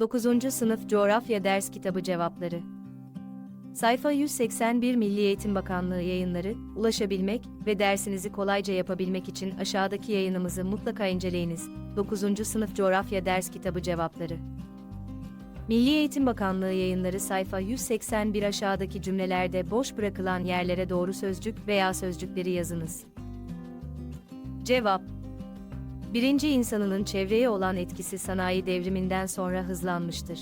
9. Sınıf Coğrafya Ders Kitabı Cevapları Sayfa 181 Milli Eğitim Bakanlığı yayınları, ulaşabilmek ve dersinizi kolayca yapabilmek için aşağıdaki yayınımızı mutlaka inceleyiniz. 9. Sınıf Coğrafya Ders Kitabı Cevapları Milli Eğitim Bakanlığı yayınları sayfa 181 aşağıdaki cümlelerde boş bırakılan yerlere doğru sözcük veya sözcükleri yazınız. Cevap Birinci insanının çevreye olan etkisi sanayi devriminden sonra hızlanmıştır.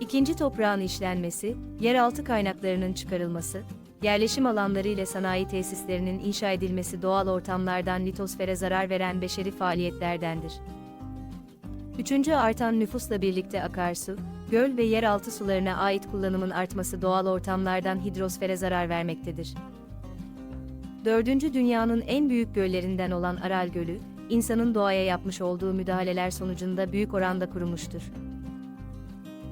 İkinci toprağın işlenmesi, yeraltı kaynaklarının çıkarılması, yerleşim alanları ile sanayi tesislerinin inşa edilmesi doğal ortamlardan litosfere zarar veren beşeri faaliyetlerdendir. Üçüncü artan nüfusla birlikte akarsu, göl ve yeraltı sularına ait kullanımın artması doğal ortamlardan hidrosfere zarar vermektedir. Dördüncü dünyanın en büyük göllerinden olan Aral Gölü, insanın doğaya yapmış olduğu müdahaleler sonucunda büyük oranda kurumuştur.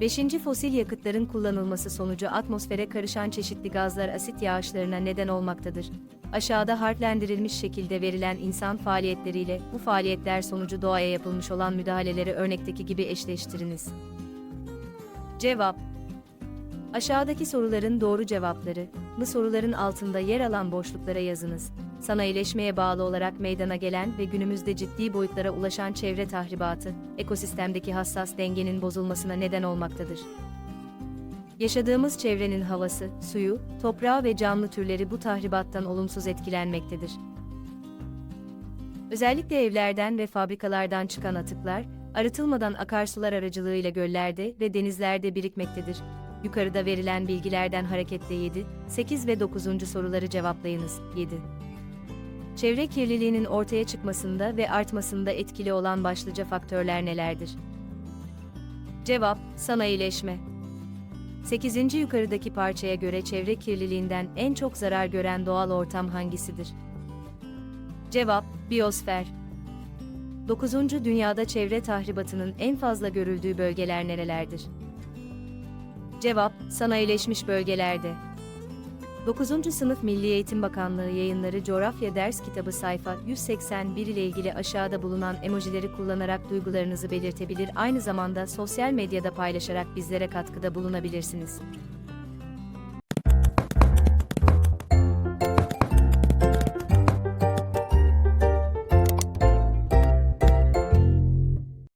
Beşinci fosil yakıtların kullanılması sonucu atmosfere karışan çeşitli gazlar asit yağışlarına neden olmaktadır. Aşağıda harflendirilmiş şekilde verilen insan faaliyetleriyle bu faaliyetler sonucu doğaya yapılmış olan müdahaleleri örnekteki gibi eşleştiriniz. Cevap Aşağıdaki soruların doğru cevapları, mı soruların altında yer alan boşluklara yazınız. Sanayileşmeye bağlı olarak meydana gelen ve günümüzde ciddi boyutlara ulaşan çevre tahribatı, ekosistemdeki hassas dengenin bozulmasına neden olmaktadır. Yaşadığımız çevrenin havası, suyu, toprağı ve canlı türleri bu tahribattan olumsuz etkilenmektedir. Özellikle evlerden ve fabrikalardan çıkan atıklar, arıtılmadan akarsular aracılığıyla göllerde ve denizlerde birikmektedir. Yukarıda verilen bilgilerden hareketle 7, 8 ve 9. soruları cevaplayınız. 7. Çevre kirliliğinin ortaya çıkmasında ve artmasında etkili olan başlıca faktörler nelerdir? Cevap: Sanayileşme. 8. yukarıdaki parçaya göre çevre kirliliğinden en çok zarar gören doğal ortam hangisidir? Cevap: Biyosfer. 9. Dünyada çevre tahribatının en fazla görüldüğü bölgeler nerelerdir? Cevap: Sanayileşmiş bölgelerde. 9. Sınıf Milli Eğitim Bakanlığı yayınları Coğrafya Ders Kitabı sayfa 181 ile ilgili aşağıda bulunan emojileri kullanarak duygularınızı belirtebilir aynı zamanda sosyal medyada paylaşarak bizlere katkıda bulunabilirsiniz.